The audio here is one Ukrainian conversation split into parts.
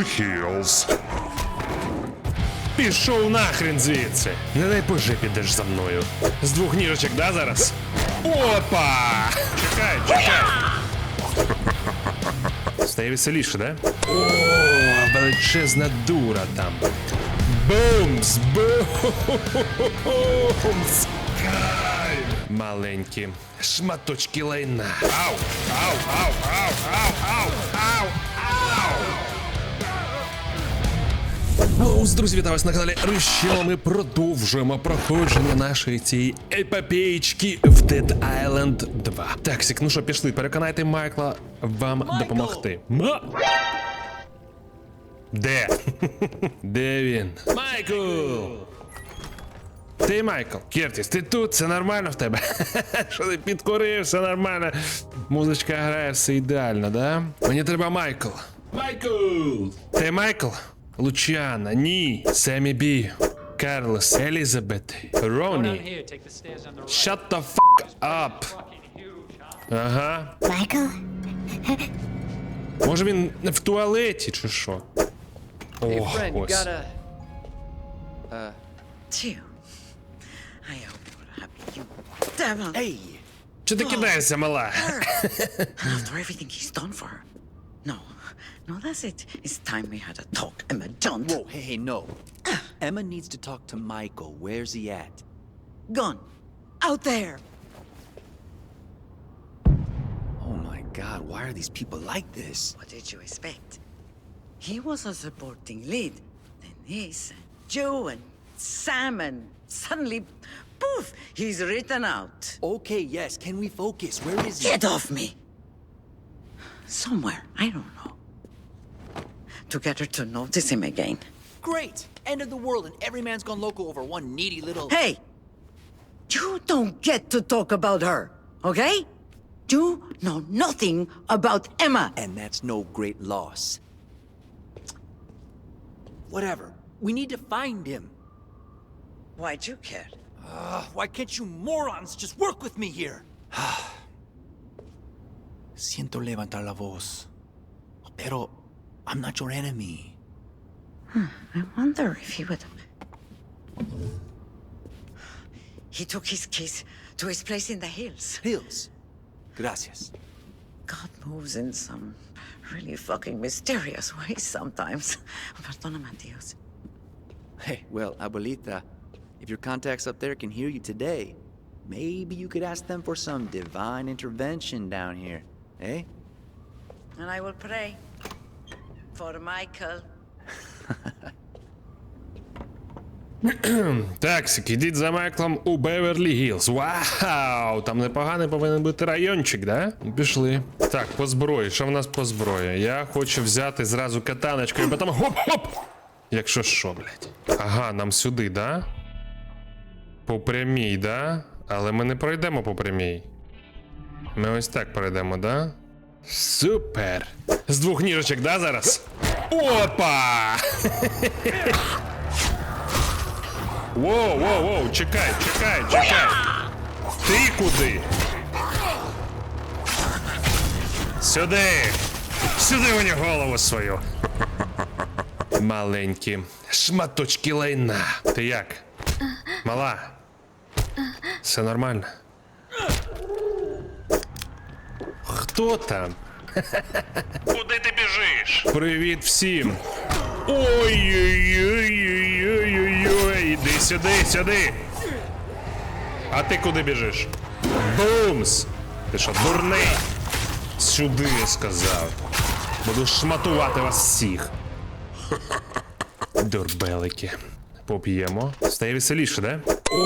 heels. Пішов нахрен звідси. Не дай боже підеш за мною. З двох ніжечок, да, зараз? Опа! Чекай, чекай. Стає веселіше, да? О, величезна дура там. Бумс! Бумс! Маленькі шматочки лайна. Ау! Ау! Ау! Ау! Ау! Ау! Ау! Оус, друзі, вітаю вас на каналі Рищо. Ми продовжуємо проходження нашої цієї епопеєчки в Dead Island 2. Таксік, ну що, пішли, переконайте Майкла вам допомогти. Ма... Де? Де він? Майкл! Ти Майкл, Кертіс, ти тут, все нормально в тебе? Що ти підкурив, все нормально. Музичка грає, все ідеально, да? Мені треба Майкл. Майкл! Ти Майкл? Лучана, ні, Семі Бі, Карлос, Елізабет, Роні. Shut the fuck up. Ага. Майкл? Може він в туалеті чи що? О, ось. Hey. Чи ти кидаєшся, мала? After everything he's done for her. No, no, that's it. It's time we had a talk, Emma. Don't. Whoa, hey, hey, no. Ah. Emma needs to talk to Michael. Where's he at? Gone. Out there. Oh my god, why are these people like this? What did you expect? He was a supporting lead. Then this, and Joe, and Sam, and suddenly, poof, he's written out. Okay, yes, can we focus? Where is he? Get off me! Somewhere, I don't know. To get her to notice him again. Great! End of the world, and every man's gone loco over one needy little. Hey! You don't get to talk about her, okay? You know nothing about Emma. And that's no great loss. Whatever. We need to find him. Why'd you care? Ugh, why can't you morons just work with me here? Siento levantar la voz. Pero I'm not your enemy. I wonder if he would. He took his keys to his place in the hills. Hills. Gracias. God moves in some really fucking mysterious ways sometimes. Perdóname, Dios. Hey, well, abuelita, if your contacts up there can hear you today, maybe you could ask them for some divine intervention down here, eh? And I will pray for Michael. Таксик, ідіть за Майклом у Беверлі Гілз. Вау! Там непоганий повинен бути райончик, да? Пішли. Так, по зброї. Що в нас по зброї? Я хочу взяти зразу катаночку і потім хоп-хоп! Якщо що, блядь. Ага, нам сюди, да? По прямій, да? Але ми не пройдемо по прямій. Ми ось так пройдемо, да? Супер! З двох ніжечок, да, зараз? Опа! Воу, воу, воу, чекай, чекай, чекай. Ти куди? Сюди. Сюди мені голову свою. Маленькі шматочки лайна. Ти як? Мала? Все нормально? Хто там? Куди ти біжиш? Привіт всім. Ой-ой-ой-ой-ой-ой-ой. Іди сюди, сюди. А ти куди біжиш? Бумс! Ти що, дурний? Сюди я сказав. Буду шматувати вас всіх. Дурбелики. Поп'ємо. Стає веселіше, да? О,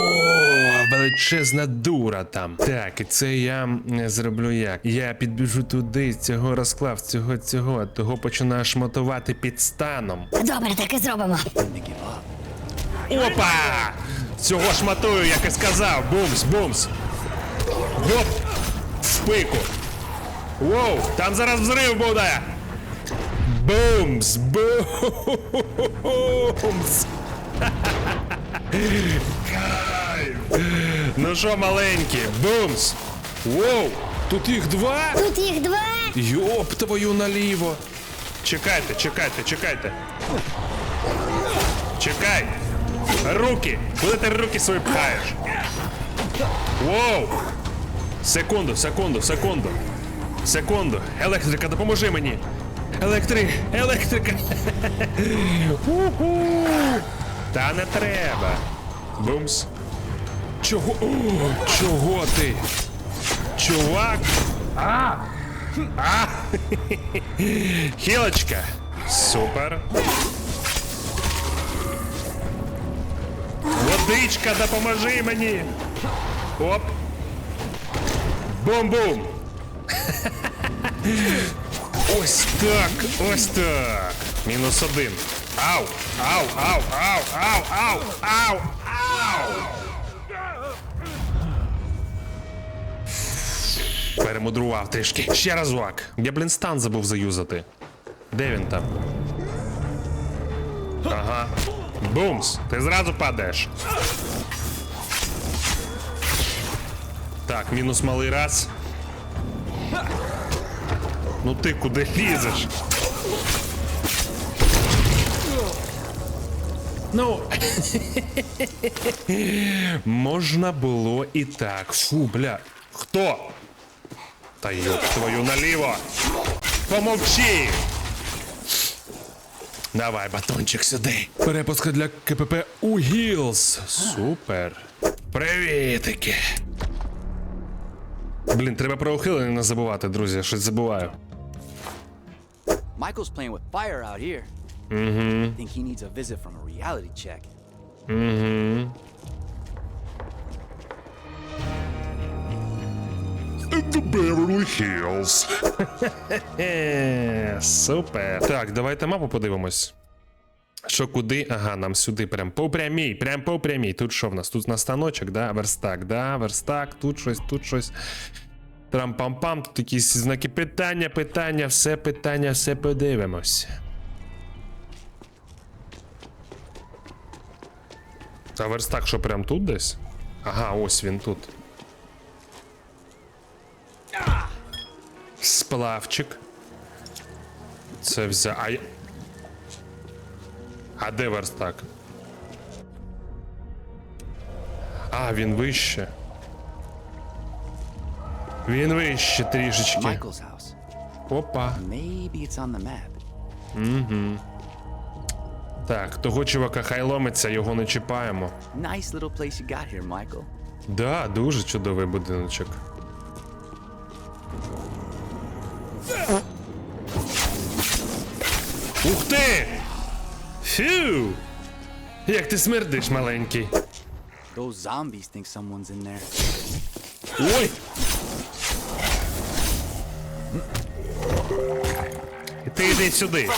величезна дура там. Так, і це я зроблю як. Я підбіжу туди, цього розклав, цього, цього, того починаю шматувати під станом. Добре, так і зробимо. Опа! Цього шматую, як і сказав. Бумс, бумс. Гоп! В пику. Воу, там зараз взрив буде. Бумс, бумс. Кайф. Ну що, маленькі, бумс. Воу, тут їх два? Тут їх два. Йоп твою наліво. Чекайте, чекайте, чекайте. Чекай! Руки! Куди ти руки свої пхаєш? Воу! Секунду, секунду, секунду. Секунду. Електрика, допоможи мені. Електри... Електрика. Та не треба. Бумс. Чого? О, чого ти? Чувак? А! А! Хілочка. Супер. Водичка, допоможи мені. Оп. Бум-бум. Ось так, ось так. Мінус один. Ау, ау, ау, ау, ау, ау, ау, ау. Перемудрував трішки. Ще разок. Я, блін, стан забув заюзати. Де він там? Ага. Бумс, ти зразу падаєш. Так, мінус малий раз. Ну ти куди лізеш? Ну. Можна було і так. Фу, бля. Хто? Та йоп твою наліво. Помовчи. Давай, батончик сюди. Перепуска для КПП у Гілз. Супер. Привітики. Блін, треба про ухилення не забувати, друзі. Щось забуваю. Michael's playing with fire out here. Mm-hmm. Think he needs a visit from a reality check. The Beverly Hills. Супер. Так, давайте мапу подивимось. Що куди? Ага, нам сюди прям по прямій, прям по прямій. Тут що в нас? Тут на станочок, да? Верстак, да, верстак, тут щось, тут щось. Трам-пам-пам, тут якісь знаки питання, питання, все питання, все подивимось. А верстак що прям тут десь? Ага, ось він тут. Сплавчик. Це взя. А, я- а де верстак? А, він вище. Він вище трішечки. Опа. The. Так, того чувака хай ломиться, його не чіпаємо. Nice little place you got here, Michael. Да, дуже чудовий будиночок. Ух ти! Фью! Як ти смердиш, маленький. Those zombies think someone's in there. Ой! І ти йди сюди.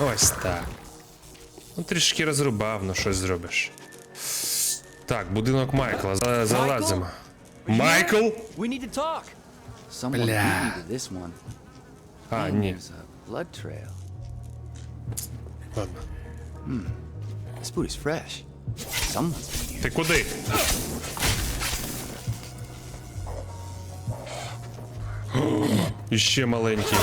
Ось так. Ну, трішки розрубав, ну щось зробиш. Так, будинок Майкла. За- Залазимо. Майкл? One. А, ні. Blood trail. Ладно. This food is fresh. Someone's been here. Ти куди? Іще маленький.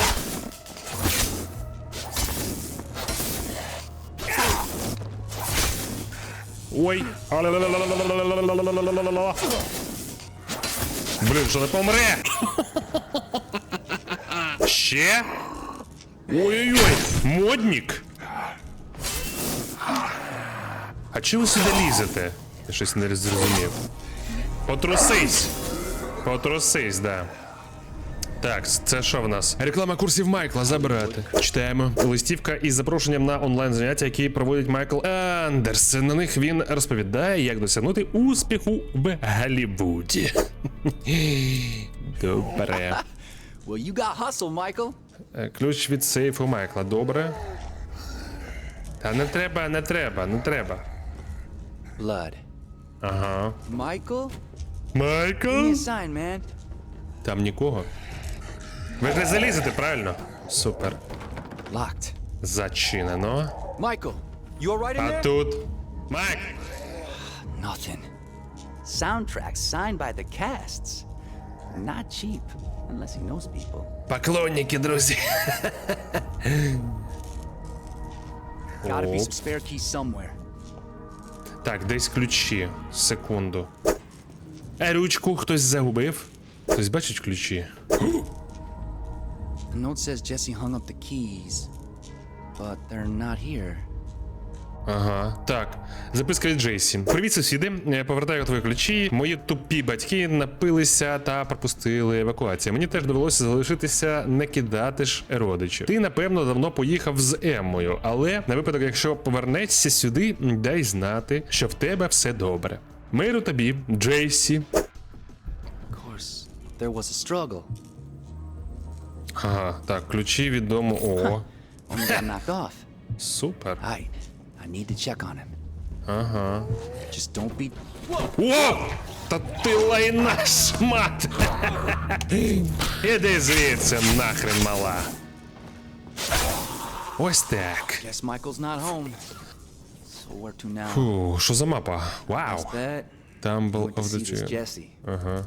Ой. Блін, що не помре? Ще? Ой-ой-ой, модник. А чого ви сюди лізете? Я щось не зрозумів. Потрусись! Потрусись, да. Так, це що в нас? Реклама курсів Майкла забрати. Читаємо. Листівка із запрошенням на онлайн заняття, які проводить Майкл Андерс. На них він розповідає, як досягнути успіху в Голлівуді. Добре. Well, you got hustle, Michael. Е, Ключ від сейфу Майкла. Добре. Та не треба, не треба, не треба. Blood. Ага. Michael? Give me Майкл? a sign, man. Там нікого. Ви ж не залізете, правильно? Супер. Locked. Зачинено. Michael, you alright in А there? тут. Майк! Nothing. Soundtracks signed by the casts. Not cheap, unless he knows people. Поклонники, друзі. Gotta be some spare keys somewhere. Так, десь ключі. Секунду. Е, ручку хтось загубив. Хтось бачить ключі. The note says Jesse hung up the keys, but they're not here. Ага, так. Записка від Джейсі. Привіт, сусіди. Я повертаю твої ключі. Мої тупі батьки напилися та пропустили евакуацію. Мені теж довелося залишитися, не кидати ж родичів. Ти, напевно, давно поїхав з Еммою, але на випадок, якщо повернешся сюди, дай знати, що в тебе все добре. Миру тобі, Джейсі. There was a struggle. Ага, так, ключі від дому. О, супер. Right. I need to check on him. Ага. Just don't be. О! Та ти лайна шмат! Іди звідси, нахрен мала. Ось так. Guess Michael's not home. So where to now? Фу, що за мапа? Вау. Bet. Tumble Going to of the see this Two. Jesse. Ага.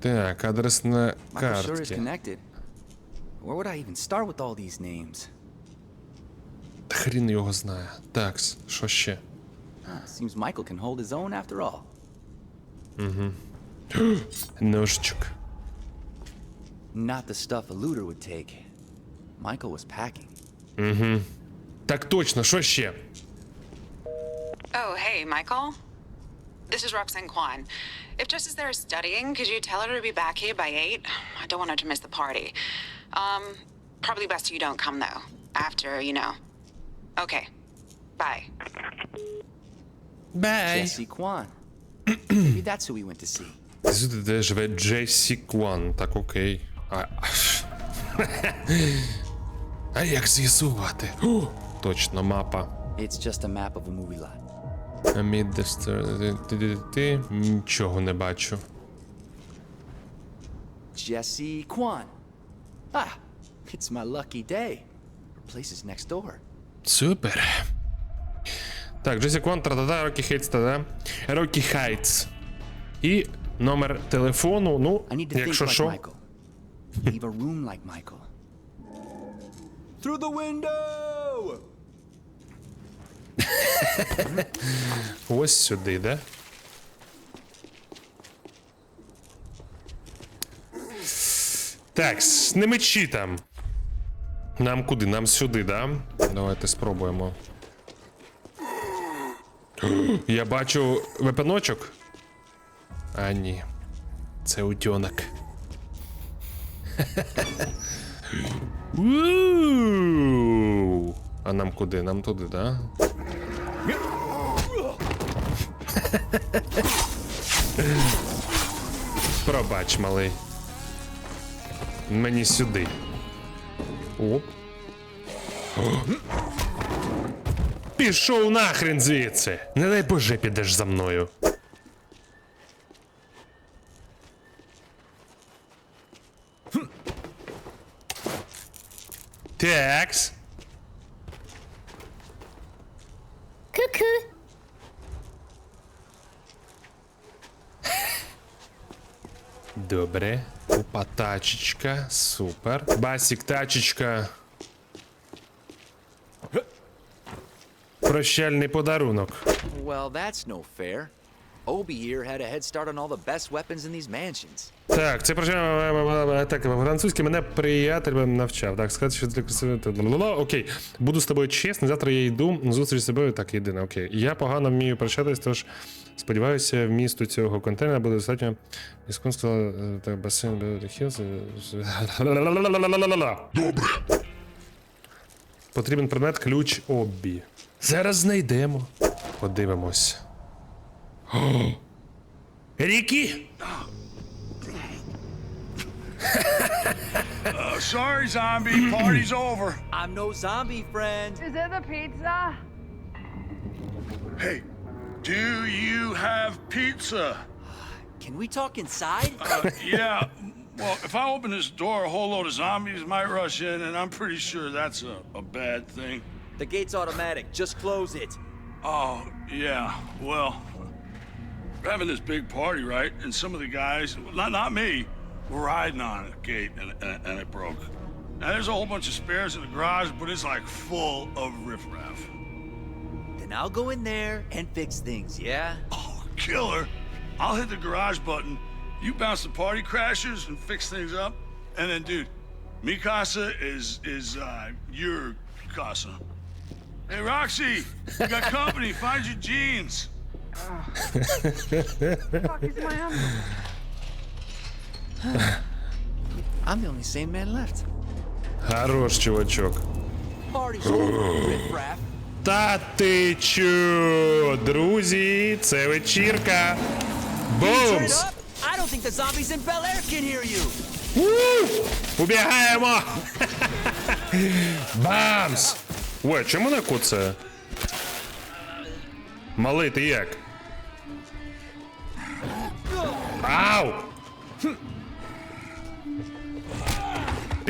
Так, адрес на Michael sure is картці. connected. Where would I even start with all these names? Та хрін його знає. Такс, що ще? Huh, seems Michael can hold his own after all. Ножичок. Not the stuff a looter would take. Michael was packing. Так точно, що ще? Oh, hey, Michael. This is Roxanne Kwan. If Jess is there studying, could you tell her to be back here by 8? I don't want her to miss the party. Um, probably best you don't come, though. After, you know. Okay. Bye. Бай. Jesse Kwan. Maybe that's who we went to see. Сюди, де живе Джесі Кван. Так, окей. А, а як з'ясувати? О, точно, мапа. It's just a map of a movie lot. Amid the star- Нічого не бачу. Jesse Kwan. Ah, it's my lucky day. Her place is next door. Супер. Так, Джесі Кван, тра-та-та, Рокі Хейтс, та-да. Рокі Хайтс. І номер телефону, ну, якщо що. Leave a room like Michael. Through the window! Ось сюди, да? Так, не мечі там. Нам куди? Нам сюди, да? Давайте спробуємо. Я бачу вепеночок. А ні. Це утьонок. У! А нам куди? Нам туди, да? Пробач, малий. Мені сюди. Оп. Пішов нахрен звідси. Не дай боже, підеш за мною. Хм. Такс. Добре. Опа, тачечка. Супер. Басік, тачечка. Прощальний подарунок. Well, that's no fair. Obi here had a head start on all the best weapons in these mansions. Так, це прощальний так, французький мене приятель навчав. Так, сказати, що для красивої. Окей. Буду з тобою чесний. Завтра я йду зустріч з тобою. Так, єдине, окей. Я погано вмію прощатись, тож сподіваюся, вмісту цього контейнера буде достатньо. Іскон сказала, е, так, басейн Беверлі Хілз. Добре. Потрібен предмет ключ оббі. Зараз знайдемо. Подивимось. О! uh, sorry, zombie. Party's over. I'm no zombie, friend. Is it the pizza? Hey, do you have pizza? Uh, can we talk inside? Uh, yeah. Well, if I open this door, a whole load of zombies might rush in, and I'm pretty sure that's a, a bad thing. The gate's automatic. Just close it. Oh, yeah. Well, we're having this big party, right? And some of the guys, not, not me, were riding on a gate and, and, and it broke. Now there's a whole bunch of spares in the garage, but it's like full of riffraff. Then I'll go in there and fix things, yeah? Oh, killer! I'll hit the garage button. You bounce the party crashers and fix things up, and then, dude, mi casa is is uh, your casa. Hey, Roxy, you got company. Find your jeans. I'm the only sane man left. Хорош, чувачок. Party's over, riffraff. Та ти чо, друзі, це вечірка. Бумс! I don't think the zombies in Bel Air can hear you. У! Убігаємо! Бамс! Ой, чому не куце? Малий, ти як? Ау!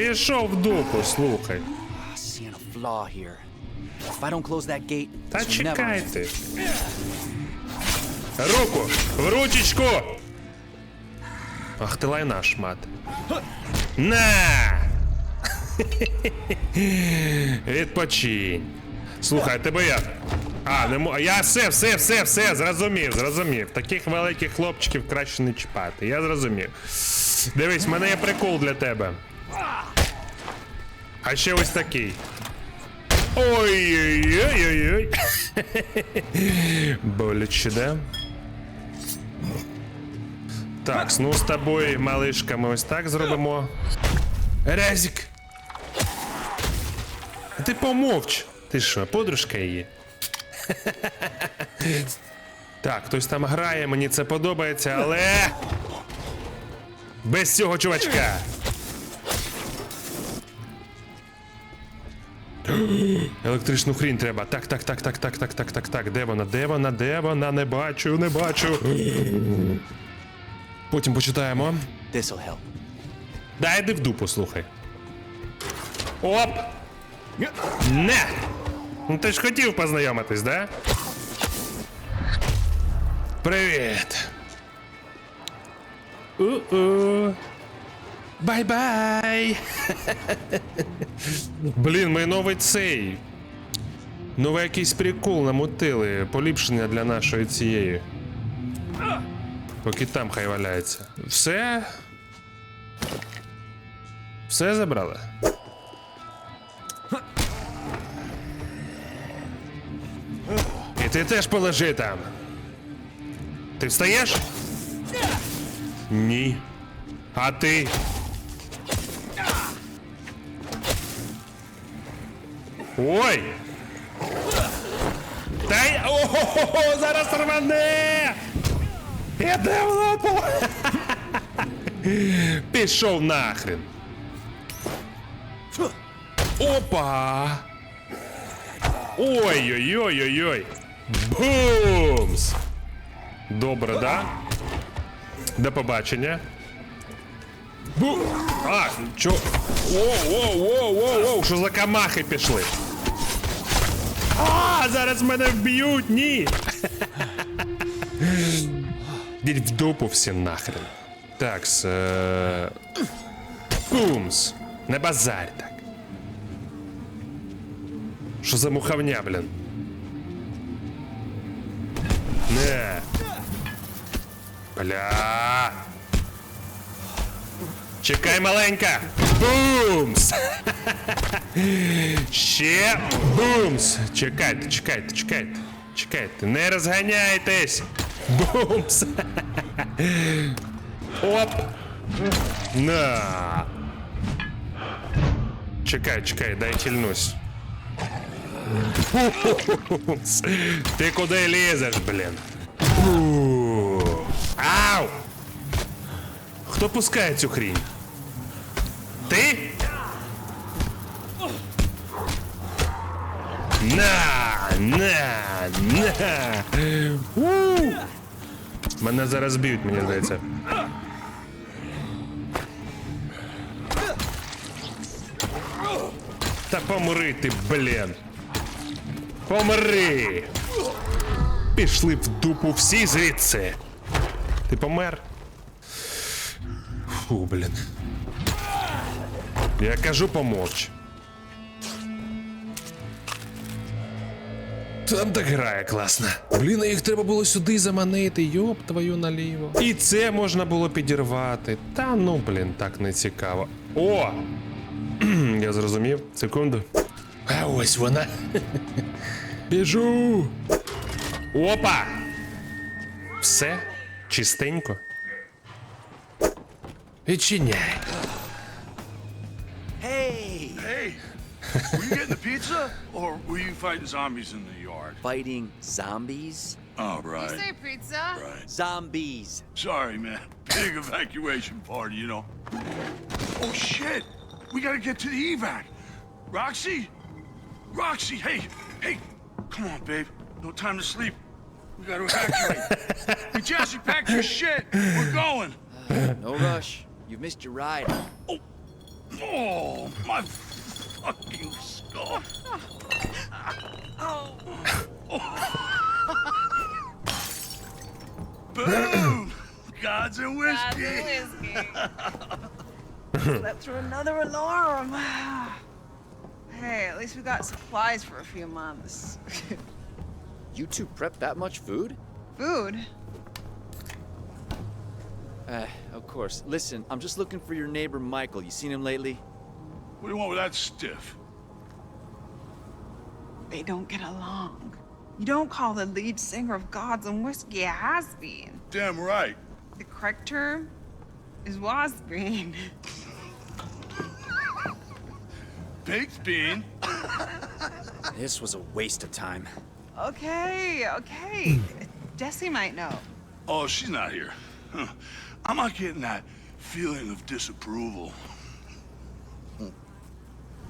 Пішов в дупу, слухай. Та чекайте. Руку! В ручечку! Ах ти лайна шмат. На! Відпочинь. Слухай, тебе я. А, не мо... Я все, все, все, все, зрозумів, зрозумів. Таких великих хлопчиків краще не чіпати. Я зрозумів. Дивись, в мене є прикол для тебе. А ще ось такий. Ой-ой-ой-ой-ой. Боляче, да? Так, ну з тобою, малишка, ми ось так зробимо. Резік! Ти помовч! Ти що, подружка її? Так, хтось там грає, мені це подобається, але. Без цього чувачка. Електричну хрінь треба. Так, так, так, так, так, так, так, так, так. Де вона? Де вона? Де вона? Не бачу, не бачу. Потім почитаємо. This'll help. Дай йди в дупу, слухай. Оп! Не! Ну ти ж хотів познайомитись, да? Привіт! У-у. Бай-бай! Блін, ми новий цей. Новий якийсь прикол намутили. Поліпшення для нашої цієї. Поки там хай валяється. Все? Все забрали? І ти теж полежи там. Ти встаєш? Ні. А ти? Ой! Та й. Ого, зараз рване! Іде в лапу! Пішов нахрен. Опа! Ой-ой-ой-ой-ой! Бумс! Добре, да? До побачення. Бу... А, чо? Воу-воу-воу-воу-воу! Що за камахи пішли? А, зараз мене вб'ють, ні! Діть в дупу всі нахрен. Такс. Е... Бумс. Не базарь так. Що за муховня, блін? Не. Бля. Чекай, маленька. Бумс. Ще бумс. Чекайте, чекайте, чекайте. Чекайте. Не розганяйтесь. Бумс. Оп. На. Чекай, чекай, дай хильнусь. Бумс. Ти куди лізеш, блін? Ау! Хто пускає цю хрінь? Ти? На, на, на. У! Мене зараз б'ють, мені здається. Та помри ти, блін. Помри! Пішли в дупу всі звідси. Ти помер? Фу, блін. Я кажу помовч. Там так грає класно. Блін, їх треба було сюди заманити, йоп твою наліво. І це можна було підірвати. Та ну, блін, так не цікаво. О! Я зрозумів. Секунду. А ось вона. Біжу. Опа! Все чистенько. Відчиняй. Hey! Hey, were you getting the pizza, or were you fighting zombies in the yard? Fighting zombies? Oh, You right, say pizza? right. Zombies! Sorry, man. Big evacuation party, you know. Oh shit! We gotta get to the evac. Roxy, Roxy, hey, hey, come on, babe. No time to sleep. We gotta evacuate. hey, Jesse, pack your shit. We're going. No rush. You've missed your ride. Oh, oh my fucking skull. Boom! Gods and whiskey. Slept through another alarm. hey, at least we got supplies for a few months. You two prep that much food? Food? Uh, of course. Listen, I'm just looking for your neighbor Michael. You seen him lately? What do you want with that stiff? They don't get along. You don't call the lead singer of Gods and Whiskey a has-been. Damn right. The correct term is was-been. Baked bean. This was a waste of time. Okay, okay. Jesse might know. Oh, she's not here. Huh. I'm not getting that feeling of disapproval.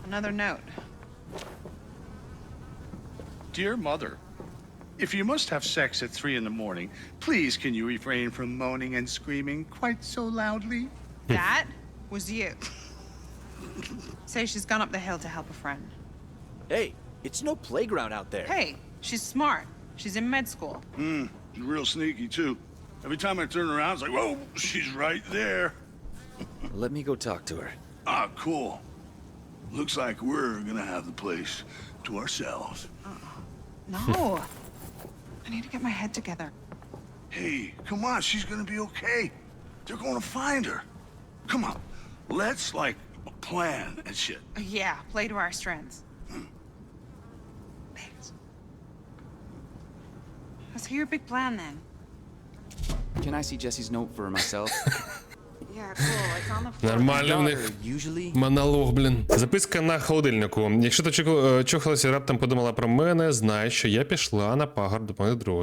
Another note. Dear Mother, if you must have sex at three in the morning, please can you refrain from moaning and screaming quite so loudly? That was you. Say she's gone up the hill to help a friend. Hey, it's no playground out there. Hey, she's smart. She's in med school. Hmm, Real sneaky, too. Every time I turn around, it's like, whoa, she's right there. Let me go talk to her. Ah, cool. Looks like we're gonna have the place to ourselves. Uh, No. I need to get my head together. Hey, come on, she's gonna be okay. They're gonna find her. Come on, let's, like, plan and shit. Yeah, play to our strengths. Thanks. Let's hear your big plan then. Can I see Jesse's note for myself? Yeah, cool. It's on the floor. Нормально в Daughter них. usually Монолог, блін. Записка на холодильнику. Якщо ти е, чухалася і раптом подумала про мене, знай, що я пішла на пагорб.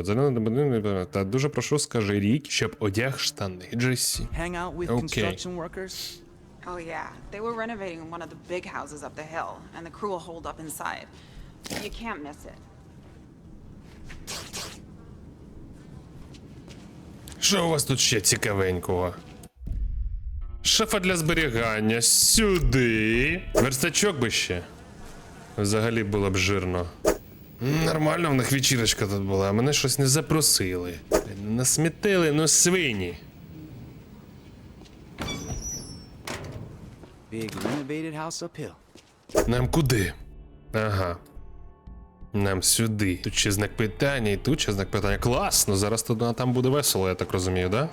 Зелена до мене та дуже прошу, скажи рік, щоб одяг штани. Джесі. hang out with Okay. construction workers? Oh, yeah. They were renovating one of the big houses up the hill, and the crew will hold up inside. You can't miss it. Що у вас тут ще цікавенького? Шафа для зберігання. Сюди. Верстачок би ще. Взагалі було б жирно. Нормально в них вечірочка тут була, а мене щось не запросили. Насмітили, ну свині. Big renovated house uphill. Нам куди? Ага. Нам сюди. Тут ще знак питання, і тут ще знак питання. Класно, зараз тут там буде весело, я так розумію, да?